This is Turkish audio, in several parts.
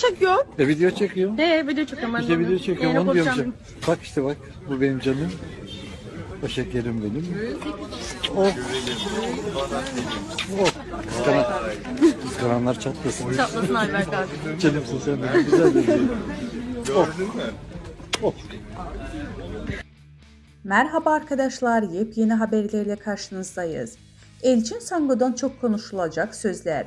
çekiyor. E video çekiyorum. He video çekiyorum ben İşte de video çekiyorum onu diyorum işte. Bak işte bak bu benim canım. O şekerim benim. Oh. Oh. Kıskanan, kıskananlar çatlasın. Çatlasın Albert abi. Canımsın sen benim. Güzel bir şey. Oh. Oh. Merhaba arkadaşlar, yepyeni haberlerle karşınızdayız. Elçin Sango'dan çok konuşulacak sözler.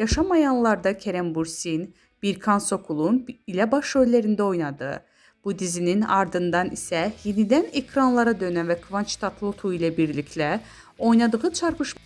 Yaşamayanlarda Kerem Bursin, Birkan Sokul'un ile başrollerinde oynadı. Bu dizinin ardından ise yeniden ekranlara dönen ve Kıvanç Tatlıtuğ ile birlikte oynadığı çarpışma